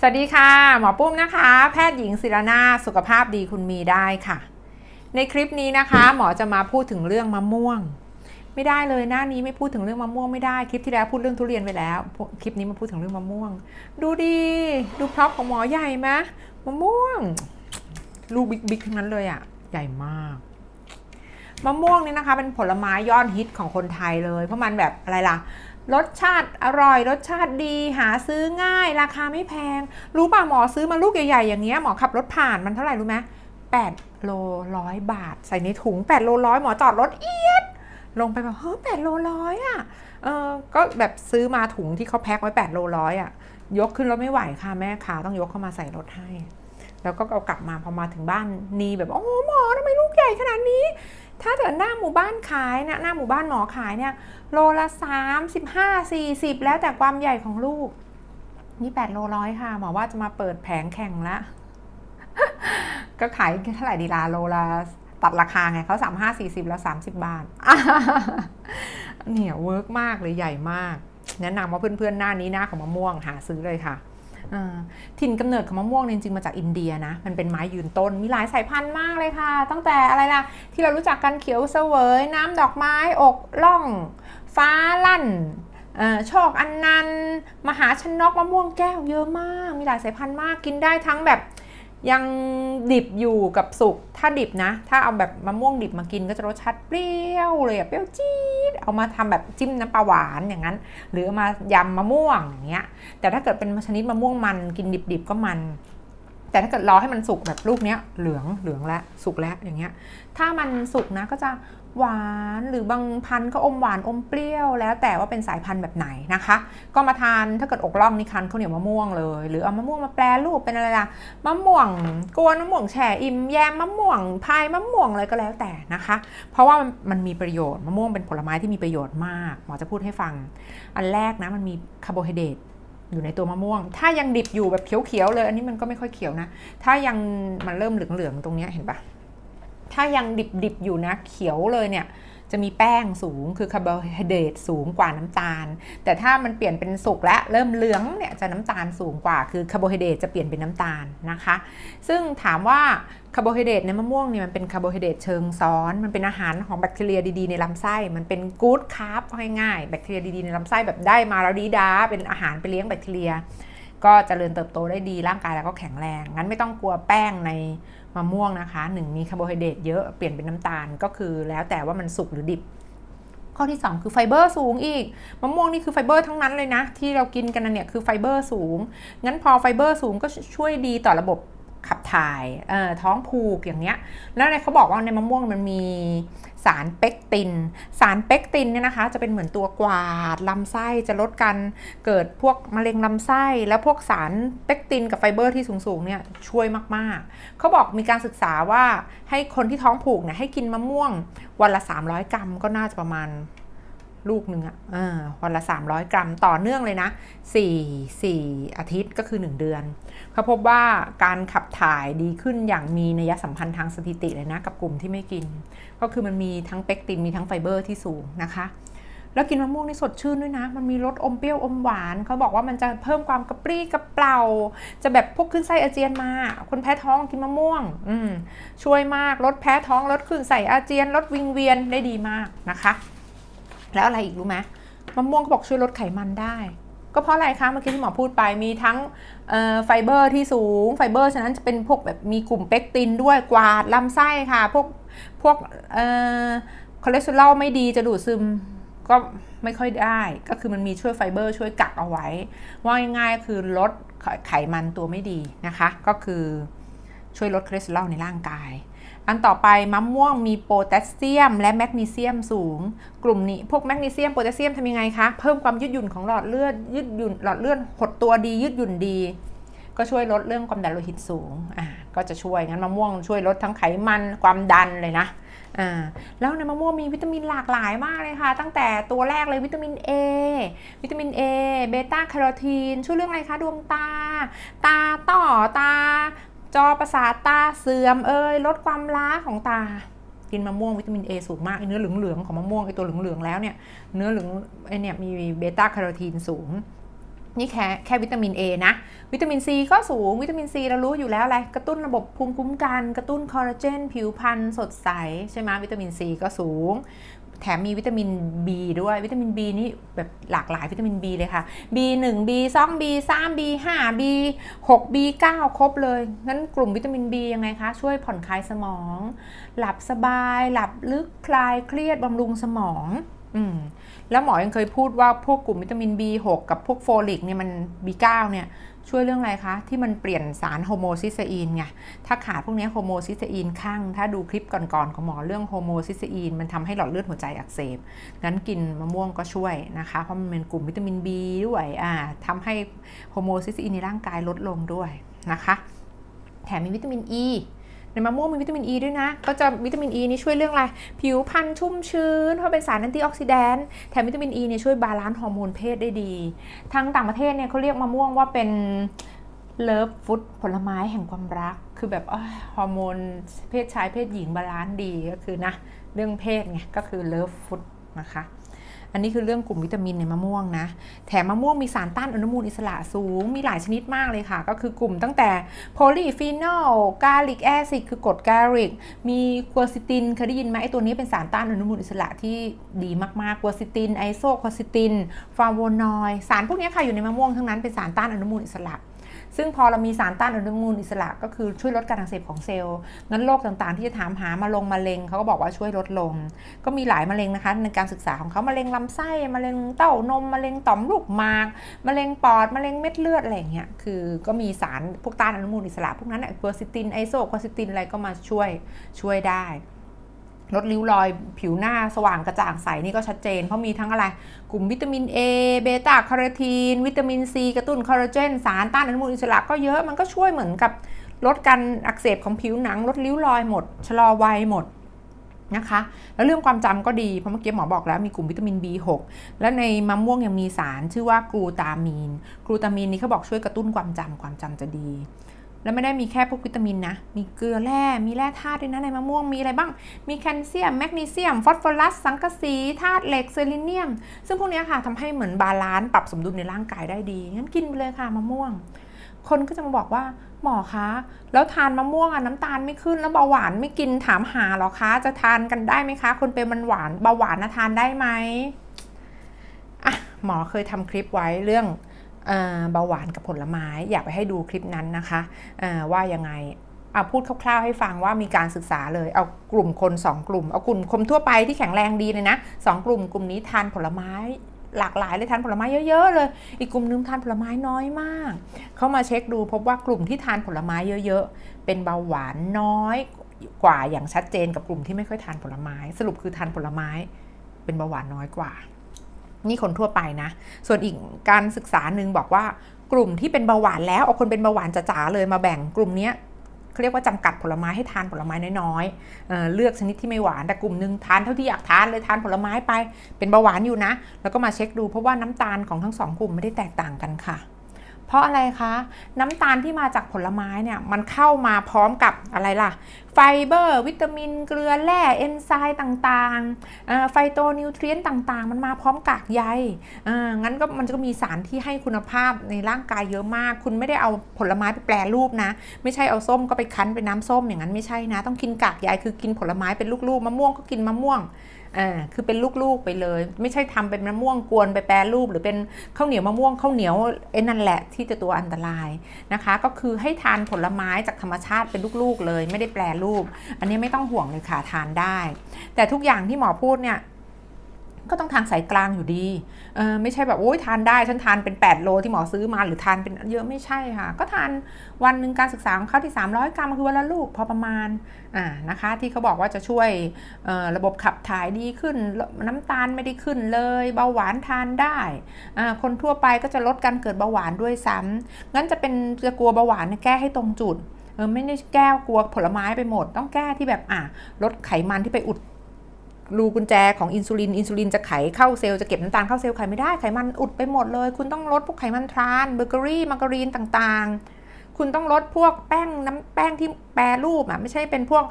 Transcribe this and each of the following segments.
สวัสดีค่ะ หมอปุ้มนะคะ แพทย์หญิงศิรนาสุขภาพดีคุณมีได้ค่ะ ในคลิปนี้นะคะ หมอจะมาพูดถึงเรื่องมะม่วง ไม่ได้เลยหน้านี้ไม่พูดถึงเรื่องมะม่วงไม่ได้คลิปที่แล้วพูดเรื่องทุเรียนไปแล้ว คลิปนี้มาพูดถึงเรื่องมะม่วง ดูดีดูพร็อพของหมอใหญ่ไหมมะม่วง ลูกบิ๊กๆทั้งนั้นเลยอะ่ะใหญ่มากมะม่วงนี่นะคะเป็นผลไม้ยอดฮิตของคนไทยเลย เพราะมันแบบอะไรล่ะ รสชาติอร่อยรสชาติดีหาซื้อง่าย ราคาไม่แพง รู้ป่ะหมอซื้อมาลูกใหญ่ๆอย่างเงี้ยหมอขับรถผ่านมันเท่าไหร่รู้ไหมแปดโลร้อยบาท ใส่ในถุง8โลร้อยหมอจอดรถเอียด ลงไปแบบเฮ้ยแปดโลร้อยอะเออก็แบบซื้อมาถุงที่เขาแพ็คไว้8โลร้อยอะยกขึ้นรถไม่ไหวค่ะแม่ค้าต้องยกเข้ามาใส่รถให้ แล้วก็เอากลับมาพอมาถึงบ้านนีแบบโอ้หมอทำไมลูกใหญ่ขนาดนี้ ถ้าเกิดหน้าหมู่บ้านขายเนี่ยหน้าหมู่บ้านหมอขายเนี่ยโลละสามสิบห้าสี่สิบแล้วแต่ความใหญ่ของลูก นี่แปดโลร้อยค่ะ หมอว่าจะมาเปิดแผงแข่งละ ก็ขายเท่าไหร่ดีลาโลละตัดราคาไงเขาสามห้าสี่สิบแล้วสามสิบบาท เนี่ยเวิร์กมากเลยใหญ่มาก แนะนำว่าเพื่อนๆหน้านี้หน้าของมะม่วงหาซื้อเลยค่ะ ถิ่นกำเนิดของมะม่วงจริงๆมาจากอินเดียนะ มันเป็นไม้ยืนต้น มีหลายสายพันธุ์มากเลยค่ะ ตั้งแต่อะไรล่ะ ที่เรารู้จักกันเขียวเสวย น้ำดอกไม้อกล่อง ฟ้าลั่นโชคอันนันมหาชนกมะม่วงแก้วเยอะมาก มีหลายสายพันธุ์มากกินได้ทั้งแบบ ยังดิบอยู่กับสุก ถ้าดิบนะ ถ้าเอาแบบมะม่วงดิบมากินก็จะรสชาติเปรี้ยวเลยเปรี้ยวจี๊ด เอามาทำแบบจิ้มน้ำปลาหวานอย่างนั้น หรือเอามายำมะม่วงอย่างเงี้ย แต่ถ้าเกิดเป็นชนิดมะม่วงมันกินดิบๆก็มัน แต่ถ้าเกิดรอให้มันสุกแบบลูกเนี้ยเหลืองเหลืองแล้วสุกแล้วอย่างเงี้ย ถ้ามันสุกนะก็จะ หวานหรือบางพันธุ์ก็อมหวานอมเปรี้ยว แล้วแต่ว่าเป็นสายพันธุ์แบบไหนนะคะ ก็มาทานถ้าเกิดอกล่องนี่คันข้าวเหนียวมะม่วงเลย หรือเอามะม่วงมาแปรรูปเป็นอะไรล่ะมะม่วงกวนมะม่วงแช่อิ่มแยมมะม่วงพายมะม่วงอะไรก็แล้วแต่นะคะ เพราะว่ามันมีประโยชน์มะม่วงเป็นผลไม้ที่มีประโยชน์มากหมอจะพูดให้ฟัง อันแรกนะมันมีคาร์โบไฮเดรตอยู่ในตัวมะม่วง ถ้ายังดิบอยู่แบบเขียวๆเลย อันนี้มันก็ไม่ค่อยเขียวนะ ถ้ายังมันเริ่มเหลืองๆตรงนี้เห็นปะ ถ้ายังดิบๆอยู่นะเขียวเลยเนี่ยจะมีแป้งสูงคือคาร์โบไฮเดรตสูงกว่าน้ำตาล แต่ถ้ามันเปลี่ยนเป็นสุกและเริ่มเหลืองเนี่ยจะน้ำตาลสูงกว่าคือคาร์โบไฮเดรตจะเปลี่ยนเป็นน้ำตาลนะคะ ซึ่งถามว่าคาร์โบไฮเดรตในมะม่วงเนี่ยมันเป็นคาร์โบไฮเดรตเชิงซ้อน มันเป็นอาหารของแบคทีเรียดีๆในลำไส้ มันเป็นกู๊ดคาร์บง่ายๆแบคทีเรียดีๆในลำไส้แบบได้มาแล้วดีดาเป็นอาหารไปเลี้ยงแบคทีเรีย ก็จเจริญเติบโตได้ดีร่างกายแล้วก็แข็งแรง งั้นไม่ต้องกลัวแป้งในมะม่วงนะคะหนึ่งมีคาร์โบไฮเดรตเยอะเปลี่ยนเป็นน้ำตาลก็คือแล้วแต่ว่ามันสุกหรือดิบ ข้อที่ 2 คือไฟเบอร์สูงอีกมะม่วงนี่คือไฟเบอร์ทั้งนั้นเลยนะ ที่เรากินกันเนี่ยคือไฟเบอร์สูง งั้นพอไฟเบอร์สูงก็ช่วยดีต่อระบบ ขับถ่ายท้องผูกอย่างเนี้ย แล้วเขาบอกว่าในมะม่วงมันมีสารเปกติน สารเปกตินเนี่ยนะคะ จะเป็นเหมือนตัวกวาดลำไส้จะลดการเกิดพวกมะเร็งลำไส้ แล้วพวกสารเปกตินกับไฟเบอร์ที่สูงๆเนี่ยช่วยมากๆ เขาบอกมีการศึกษาว่าให้คนที่ท้องผูกเนี่ยให้กินมะม่วงวันละ 300 กรัมก็น่าจะประมาณ ลูกหนึ่งอะวันละ 300 กรัมต่อเนื่องเลยนะ 4 4 อาทิตย์ก็คือ 1 เดือน เขาพบว่าการขับถ่ายดีขึ้นอย่างมีนัยสัมพันธ์ทางสถิติเลยนะ กับกลุ่มที่ไม่กิน ก็คือมันมีทั้งเปกตินมีทั้งไฟเบอร์ที่สูงนะคะ แล้วกินมะม่วงนี่สดชื่นด้วยนะ มันมีรสอมเปรี้ยวอมหวาน เขาบอกว่ามันจะเพิ่มความกระปรี้กระเปร่า จะแบบพวกขึ้นไส้อาเจียนมา คนแพ้ท้องกินมะม่วง อืช่วยมากลดแพ้ท้องลดขึ้นไส้อาเจียนลดวิงเวียนได้ดีมากนะคะ แล้วอะไรอีกรู้ไหมมะม่วงเขาบอกช่วยลดไขมันได้ ก็เพราะอะไรคะเมื่อกี้ที่หมอพูดไปมีทั้งไฟเบอร์ที่สูงไฟเบอร์ฉะนั้นจะเป็นพวกแบบมีกลุ่มเปกตินด้วยกวาดลำไส้ค่ะ พวกพวกคอเลสเตอรอลไม่ดีจะดูดซึมก็ไม่ค่อยได้ ก็คือมันมีช่วยไฟเบอร์ช่วยกักเอาไว้ ว่าง่ายๆคือลดไขมันตัวไม่ดีนะคะ ก็คือช่วยลดคอเลสเตอรอลในร่างกาย อันต่อไปมะม่วงมีโพแทสเซียม และแมกนีเซียมสูง กลุ่มนี้พวกแมกนีเซียมโพแทสเซียมทำยังไงคะ เพิ่มความยืดหยุ่นของหลอดเลือดยืดหยุ่นหลอดเลือดหดตัวดียืดหยุ่นดี ก็ช่วยลดเรื่องความดันโลหิตสูงอ่าก็จะช่วยงั้นมะม่วงช่วยลดทั้งไขมันความดันเลยนะอ่าแล้วในมะม่วงมีวิตามินหลากหลายมากเลยค่ะ ตั้งแต่ตัวแรกเลยวิตามิน A วิตามิน A เบต้าแคโรทีนช่วยเรื่องอะไรคะดวงตา ตาต่อตา จอประสาทตาเสื่อมเอ้ยลดความล้าของตา กินมะม่วงวิตามิน A สูงมากเนื้อเหลืองๆของมะม่วงไอตัวเหลืองๆแล้วเนี่ยเนื้อเหลืองไอเนี่ยมีเบต้าแคโรทีนสูง นี่แค่แค่วิตามิน A นะ วิตามิน C ก็สูง วิตามิน C เรารู้อยู่แล้วอะไรกระตุ้นระบบภูมิคุ้มกัน กระตุ้นคอลลาเจน ผิวพรรณสดใส ใช่ไหมวิตามิน C ก็สูง แถมมีวิตามิน B ด้วยวิตามิน B นี่แบบหลากหลายวิตามิน B เลยค่ะ B1 B2 B3 B5 B6 B9 ครบเลย งั้นกลุ่มวิตามิน B ยังไงคะ ช่วยผ่อนคลายสมอง หลับสบาย หลับลึกคลายเครียดบำรุงสมอง อืมแล้วหมอยังเคยพูดว่าพวกกลุ่มวิตามิน B6 กับพวกโฟลิกเนี่ยมัน B9 เนี่ยช่วยเรื่องอะไรคะ ที่มันเปลี่ยนสารโฮโมซิสเตอีนไงถ้าขาดพวกนี้โฮโมซิสเตอีนข้าง ถ้าดูคลิปก่อนๆของหมอเรื่องโฮโมซิสเตอีนมันทำให้หลอดเลือดหัวใจอักเสบงั้นกินมะม่วงก็ช่วยนะคะ เพราะมันเป็นกลุ่มวิตามิน B ด้วยอ่าทำให้โฮโมซิสเตอีนในร่างกายลดลงด้วยนะคะ แถมมีวิตามิน E ในมะม่วงมีวิตามินอ e ีด้วยนะ ก็จะวิตามินอ e นี่ช่วยเรื่องอะไร ผิวพรรณชุ่มชื้น เพราะเป็นสารแอนตี้ออกซิแดนต์แถมวิตามินอ e ีเนี่ยช่วยบาลานซ์ฮอร์โมนเพศได้ดี ทางต่างประเทศเนี่ยเขาเรียกมะม่วงว่าเป็นเลิฟฟุตผลไม้แห่งความรัก คือแบบฮอร์โมนเพศชายเพศหญิงบาลานซ์ดีก็คือนะ เรื่องเพศไงก็คือเลิฟฟุตนะคะ อันนี้คือเรื่องกลุ่มวิตามินในมะม่วงนะ แถมมะม่วงมีสารต้านอนุมูลอิสระสูง มีหลายชนิดมากเลยค่ะ ก็คือกลุ่มตั้งแต่โพลีฟีนอลกาลิกแอซิดคือกรดกาลิก มีกัวซิตินเคยได้ยินไหมไอตัวนี้เป็นสารต้านอนุมูลอิสระที่ดีมากๆกัวซิตินไอโซคอซิตินฟลาโวนอยด์สารพวกนี้ค่ะอยู่ในมะม่วงทั้งนั้นเป็นสารต้านอนุมูลอิสระ ซึ่งพอเรามีสารต้านอนุมูลอิสระก็คือช่วยลดการอักเสบของเซลล์นั้นโรคต่างๆ ที่จะถามหามาลงมะเร็งเขาก็บอกว่าช่วยลดลง ก็มีหลายมะเร็งนะคะ ในการศึกษาของเขามะเร็งลำไส้มะเร็งเต้านมมะเร็งต่อมลูกหมากมะเร็งปอดมะเร็งเม็ดเลือดอะไรอย่างเงี้ยคือก็มีสารพวกต้านอนุมูลอิสระพวกนั้นกัวซิตินไอโซกัวซิตินอะไรก็มาช่วยช่วยได้ ลดริ้วรอยผิวหน้าสว่างกระจ่างใสนี่ก็ชัดเจน เพราะมีทั้งอะไร กลุ่มวิตามิน A เบต้าคาร์โทีน วิตามิน C กระตุ้นคอลลาเจน สารต้านอนุมูลอิสระก็เยอะมันก็ช่วยเหมือนกับลดการอักเสบของผิวหนัง ลดริ้วรอยหมด ชะลอวัยหมดนะคะ แล้วเรื่องความจำก็ดีเพราะเมื่อกี้หมอบอกแล้วมีกลุ่มวิตามิน B6 แล้วในมะม่วงยังมีสารชื่อว่ากลูตามีน กลูตามีนนี่เขาบอกช่วยกระตุ้นความจำความจำจะดี แล้วไม่ได้มีแค่พวกวิตามินนะ มีเกลือแร่ มีแร่ธาตุด้วยนะในมะม่วง มีอะไรบ้าง มีแคลเซียม แมกนีเซียม ฟอสฟอรัส สังกะสี ธาตุเหล็ก เซเลเนียม ซึ่งพวกนี้ค่ะทำให้เหมือนบาลานซ์ปรับสมดุลในร่างกายได้ดี งั้นกินไปเลยค่ะมะม่วง คนก็จะมาบอกว่าหมอคะ แล้วทานมะม่วงอะน้ำตาลไม่ขึ้นแล้วเบาหวานไม่กินถามหาหรอคะ จะทานกันได้ไหมคะ คนเป็นมันหวานเบาหวานนะทานได้ไหมอะหมอเคยทำคลิปไว้เรื่อง เบาหวานกับผลไม้อยากไปให้ดูคลิปนั้นนะคะเอ่อว่ายังไงเอาพูดคร่าวๆให้ฟังว่ามีการศึกษาเลย เอากลุ่มคน 2 กลุ่ม เอากลุ่มคนทั่วไปที่แข็งแรงดีเลยนะสองกลุ่มกลุ่มนี้ทานผลไม้หลากหลายเลยทานผลไม้เยอะๆเลย อีกกลุ่มนึงทานผลไม้น้อยมาก เขามาเช็คดูพบว่ากลุ่มที่ทานผลไม้เยอะๆ เป็นเบาหวานน้อยกว่าอย่างชัดเจนกับกลุ่มที่ไม่ค่อยทานผลไม้ สรุปคือทานผลไม้เป็นเบาหวานน้อยกว่า นี่คนทั่วไปนะ ส่วนอีกการศึกษาหนึ่งบอกว่ากลุ่มที่เป็นเบาหวานแล้วเอาคนเป็นเบาหวานจ๋าๆเลยมาแบ่งกลุ่มเนี้ยเขาเรียกว่าจำกัดผลไม้ให้ทานผลไม้น้อยๆเออเลือกชนิดที่ไม่หวานแต่กลุ่มหนึ่งทานเท่าที่อยากทานเลยทานผลไม้ไป เป็นเบาหวานอยู่นะ แล้วก็มาเช็คดูเพราะว่าน้ำตาลของทั้งสองกลุ่มไม่ได้แตกต่างกันค่ะ เพราะอะไรคะ น้ำตาลที่มาจากผลไม้เนี่ยมันเข้ามาพร้อมกับอะไรล่ะ ไฟเบอร์ วิตามิน เกลือแร่เอนไซม์ต่างๆไฟโตนิวเทรียนต่างๆ มันมาพร้อมกากใยอ่างั้นก็มันก็มีสารที่ให้คุณภาพในร่างกายเยอะมาก คุณไม่ได้เอาผลไม้ไปแปรรูปนะ ไม่ใช่เอาส้มก็ไปคั้นเป็นน้ำส้มอย่างนั้นไม่ใช่นะ ต้องกินกากใยคือกินผลไม้เป็นลูกๆมะม่วงก็กินมะม่วงอ่าคือเป็นลูกๆไปเลย ไม่ใช่ทำเป็นมะม่วงกวนไปแปรรูป หรือเป็นข้าวเหนียวมะม่วงข้าวเหนียวไอ้นั่นแหละทที่จะตัวอันตรายนะคะ ก็คือให้ทานผลไม้จากธรรมชาติเป็นลูกๆเลย ไม่ได้แปรรูป อันนี้ไม่ต้องห่วงเลยค่ะทานได้ แต่ทุกอย่างที่หมอพูดเนี่ย ก็ต้องทานสายกลางอยู่ดีเออไม่ใช่แบบโอ้ยทานได้ฉันทานเป็น 8 โลที่หมอซื้อมาหรือทานเป็นเยอะไม่ใช่ค่ะ ก็ทานวันหนึ่งการศึกษาของเขาที่ 300 กรัมคือวันละลูกพอประมาณอ่านะคะ ที่เขาบอกว่าจะช่วยระบบขับถ่ายดีขึ้นน้ำตาลไม่ได้ขึ้นเลย เบาหวานทานได้คนทั่วไปก็จะลดการเกิดเบาหวานด้วยซ้ำงั้นจะเป็นจะกลัวเบาหวานแก้ให้ตรงจุดเออไม่ได้แก้กลัวผลไม้ไปหมด ต้องแก้ที่แบบอะลดไขมันที่ไปอุด รูกุญแจของอินซูลิน อินซูลินจะไขเข้าเซลล์จะเก็บน้ำตาลเข้าเซลล์ไขไม่ได้ ไขมันอุดไปหมดเลย คุณต้องลดพวกไขมันทราน เบเกอรี่ มาการีนต่างๆ คุณต้องลดพวกแป้งน้ำแป้งที่แปรรูปอะไม่ใช่เป็นพวก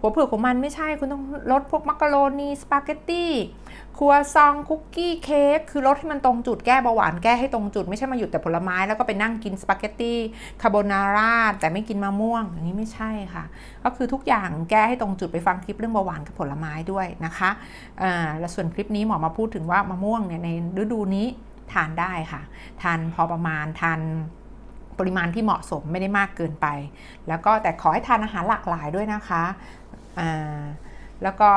หัวเผือกของมันไม่ใช่คุณต้องลดพวกมักกะโรนีสปาเกตตี้ครัวซองคุกกี้เค้กคือลดให้มันตรงจุดแก้เบาหวานแก้ให้ตรงจุด ไม่ใช่มาหยุดแต่ผลไม้แล้วก็ไปนั่งกินสปาเกตตี้คาโบนาร่าแต่ไม่กินมะม่วงอันนี้ไม่ใช่ค่ะ ก็คือทุกอย่างแก้ให้ตรงจุดไปฟังคลิปเรื่องเบาหวานกับผลไม้ด้วยนะคะแล้วส่วนคลิปนี้หมอมาพูดถึงว่ามะม่วงเนี่ยในฤดูนี้ทานได้ค่ะ ทานพอประมาณทาน ปริมาณที่เหมาะสมไม่ได้มากเกินไป แล้วก็แต่ขอให้ทานอาหารหลากหลายด้วยนะคะอ่าแล้วก็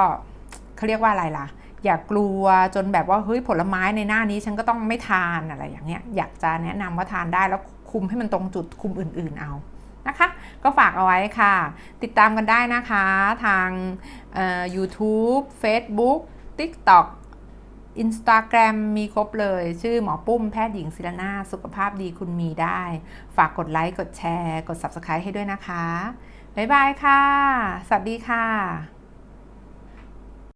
เขาเรียกว่าอะไรล่ะ อย่ากลัวจนแบบว่าเฮ้ยผลไม้ในหน้านี้ฉันก็ต้องไม่ทานอะไรอย่างเงี้ยอยากจะแนะนำว่าทานได้แล้วคุมให้มันตรงจุดคุมอื่น ๆเอานะคะ ก็ฝากเอาไว้ค่ะ ติดตามกันได้นะคะทางเอินสตาแกรมมีครบเลย ชื่อหมอปุ้มแพทย์หญิงศิรนาสุขภาพดีคุณมีได้ ฝากกดไลค์ กดแชร์ กด Subscribe ให้ด้วยนะคะ บ๊ายบายค่ะ สวัสดีค่ะ